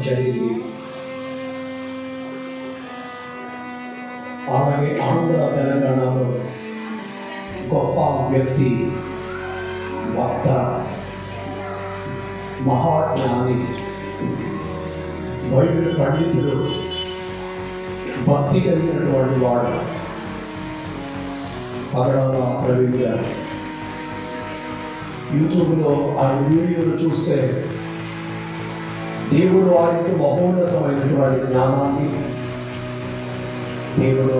జరిగింది అలాగే ఆంధ్ర తెలంగాణలో గొప్ప వ్యక్తి వక్త మహాజ్ఞాని బైబిల్ పండితుడు భక్తి కలిగినటువంటి వాడు. పగడాల ప్రవీణ్ గారు. యూట్యూబ్లో ఆయన వీడియోలు చూస్తే దేవుడు వారికి మహోన్నతమైనటువంటి జ్ఞానాన్ని దేవుడు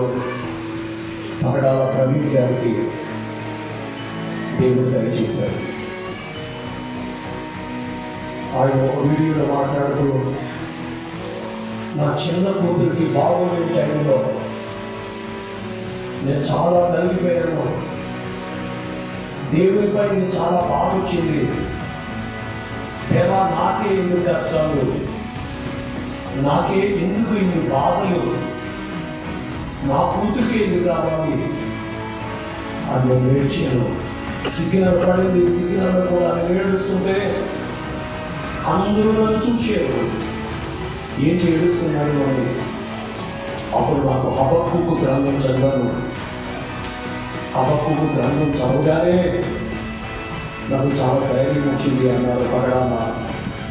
పగడాల ప్రవీణ్ గారికి దేవుడు దయచేశారు ఆయన ఒక వీడియోలో మాట్లాడుతూ నా చిన్న కూతురికి బాగోలేని టైంలో నేను చాలా నలిగిపోయాను. దేవునిపై నేను చాలా బాధ వచ్చింది. దేవా నాకే ఎందుకు కష్టాలు? నాకే ఎందుకు ఇన్ని బాధలు? నా కూతురికే ఎందుకు రావాలి అది నేను ఏడ్చాను సిగ్నల్ పడింది సిగ్నల్ కూడా. ఏడుస్తుంటే అందరూ నన్ను చూసేవారు ఏంటి ఏడుస్తున్నాను అని అప్పుడు నాకు హబక్కు గ్రంథం చదివాను. హబక్కు గ్రంథం చదవగానే నాకు చాలా ధైర్యం వచ్చింది అన్నారు పగడాల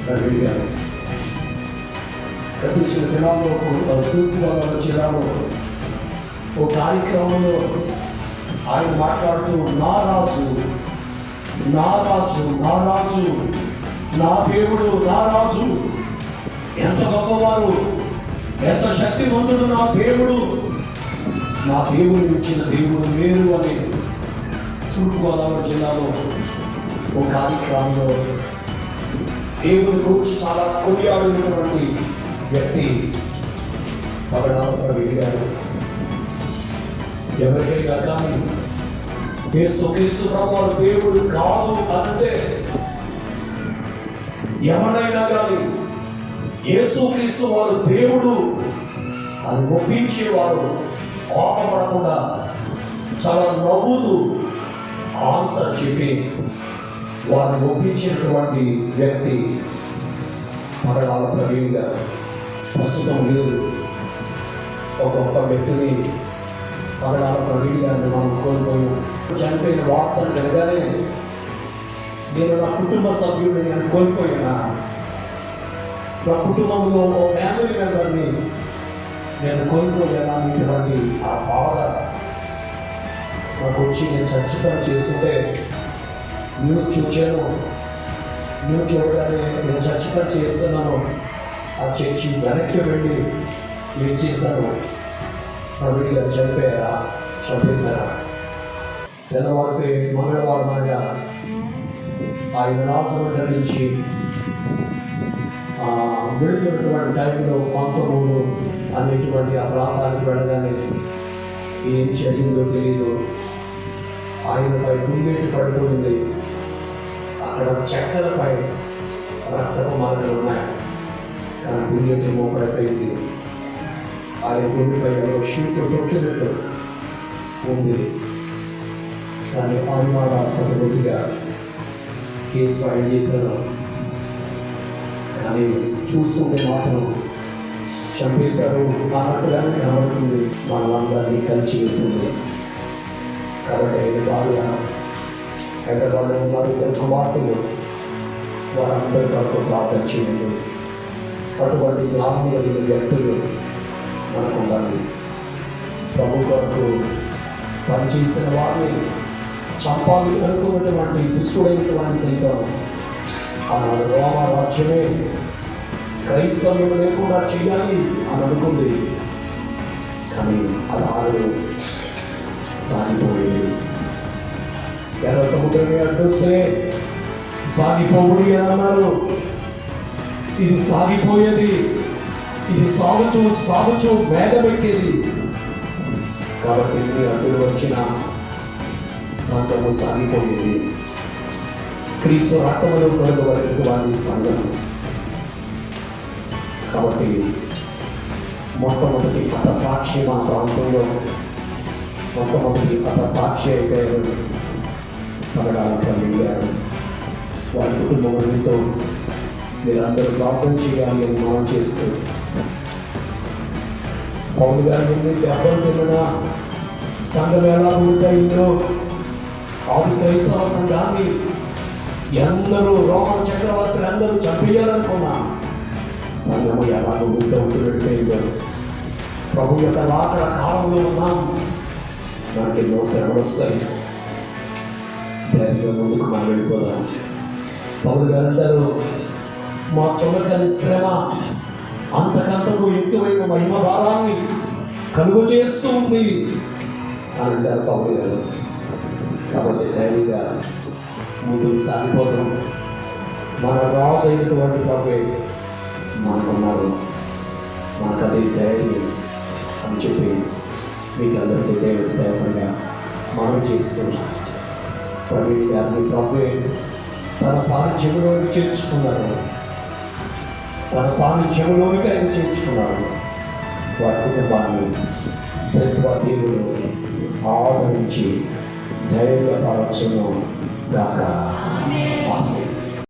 రవి గారు. గతించిన దినాల్లో తూర్పుగోదావరి జిల్లాలో ఓ కార్యక్రమంలో ఆయన మాట్లాడుతూ నా రాజు నా రాజు నా రాజు నా దేవుడు నా రాజు ఎంత గొప్పవారు ఎంత శక్తివంతుడు నా దేవుడు. నా దేవుడు ఇచ్చిన దేవుడు వేరు అని తూర్పుగోదావరి జిల్లాలో ఓ కార్యక్రమంలో దేవుని గురించి చాలా కొనియాడినటువంటి వ్యక్తి పగడాల వెళ్ళాడు ఎవరికైనా కానీ యేసు క్రీస్తు దేవుడు కాదు అంటే ఎవరైనా కానీ యేసు క్రీస్తు వారు దేవుడు అని ఒప్పించేవారు కోపపడకుండా చాలా నవ్వుతూ ఆన్సర్ చెప్పి వారిని ఒప్పించినటువంటి వ్యక్తి మరణాల ప్రవీణ్ గారు ప్రస్తుతం లేదు ఒక గొప్ప వ్యక్తిని మరణాల ప్రవీణ్ గారిని మనం కోల్పోయాం. చనిపోయిన వార్తలు వినగానే నేను నా కుటుంబ సభ్యుడిని నేను కోల్పోయినా. నా కుటుంబంలో ఒక ఫ్యామిలీ మెంబర్ని నేను కోల్పోయాను అనేటువంటి ఆ బాధ నాకు వచ్చి నేను చర్చ చేస్తుంటే న్యూస్ చూచాను న్యూస్ చూడగానే నేను చర్చ పని చేస్తున్నాను. ఆ చర్చి వెనక్కి వెళ్ళి ఏం చేశాను ప్రవీణ్ గారు చంపారా చంపేశారా? తెల్లవారితే మంగళవారం అనగా ఆయన రాసుల నుంచి ఆ, వెళుతున్నటువంటి టైంలో కొంతమూరు అనేటువంటి ఆ ప్రాంతానికి వెళ్ళగానే ఏం జరిగిందో తెలియదు ఆయనపై గుండెట్టు పడిపోయింది. అక్కడ చెక్కలపై రక్తపు మార్కులు ఉన్నాయి. కానీ గుండెకి మోపడిపోయింది ఆయన గుండెపై ఏదో షూట్ తొక్కినట్టు ఉంది. కానీ ఆన్మాడ్ ఆసుపత్రిగా కేసు ఫైల్ చేశారు. కానీ చూస్తుంటే మాత్రం చంపేశారు. అన్నట్టుగానే కనబడుతుంది. వాళ్ళందరినీ కలిసి వేసింది కాబట్టి బాగా హైదరాబాద్లో ఉన్నారు ఇద్దరు కుమార్తెలు. వారందరి కొరకు ప్రార్థన చేయండి. అటువంటి జ్ఞానం కలిగిన వ్యక్తులు మనకు ఉండాలి. ప్రభు కొరకు పనిచేసిన వారిని చంపాలి అనుకున్నటువంటి దుష్టుడైనటువంటి సైతం ఆనాడు రోమ రాజ్యమే క్రైస్తవ్యం లేకుండా చేయాలి అని అనుకుంది. కానీ అలా సాగిపోయేది. ఎర్ర సముద్రమే అడ్డొస్తే సాగిపోవుడి అని అన్నారు ఇది సాగిపోయేది ఇది సాగుచు సాగుచు మేఘమెక్కేది. కాబట్టి ఎన్ని అడ్డులు వచ్చిన సంఘము సాగిపోయేది. క్రీస్తు రక్తములో కలుగబడినటువంటి సంఘం కాబట్టి మొట్టమొదటి కథ సాక్షి మా ప్రాంతంలో మొట్టమొదటి కథ సాక్షి అయిపోయారు. పగడాల వెళ్ళారు గారు వారి కుటుంబంతో మీరందరూ ప్రార్థన చేయాలి అని మనం చేస్తూ పౌరు గారి నుండి దెబ్బలు తిన్న సంఘం ఎలా ఉంటాయిందో ఆది క్రైస్తవ సంఘాన్ని ఎందరూ రోమన్ చక్రవర్తులు అందరూ చంపేయాలనుకున్నా సంఘము ఎలా ఉంటుంటుందో ప్రభు యొక్క రాకడ కాలంలో ఉన్నాం. మనకి ఎన్నో శ్రమలు వస్తాయి. ధైర్యంగా ముందుకు మనం వెళ్ళిపోదాం పౌరులు గారు అంటారు మా చుమకని శ్రమ అంతకంతకు ఎక్కువైన మహిమ భారాన్ని కలుగు చేస్తూ ఉంది అని అంటారు పౌరు గారు కాబట్టి ధైర్యంగా ముందుకు సాగిపోదాం. మన రాజు అయినటువంటి ప్రభు మనకున్నారు మనకు అదే ధైర్యం అని చెప్పి మీకు అందరికీ దేవుడి సేవగా మనం చేస్తున్నాం. ప్రవీణ్ గారిని ప్రభు తన సాన్నిధ్యంలోకి చేర్చుకున్నారు తన సాన్నిధ్యంలోనికి ఆయన చేర్చుకున్నారు వారి కుటుంబాన్ని త్రిత్వ దేవుడు ఆదరించి ధైర్యపరచును గాక.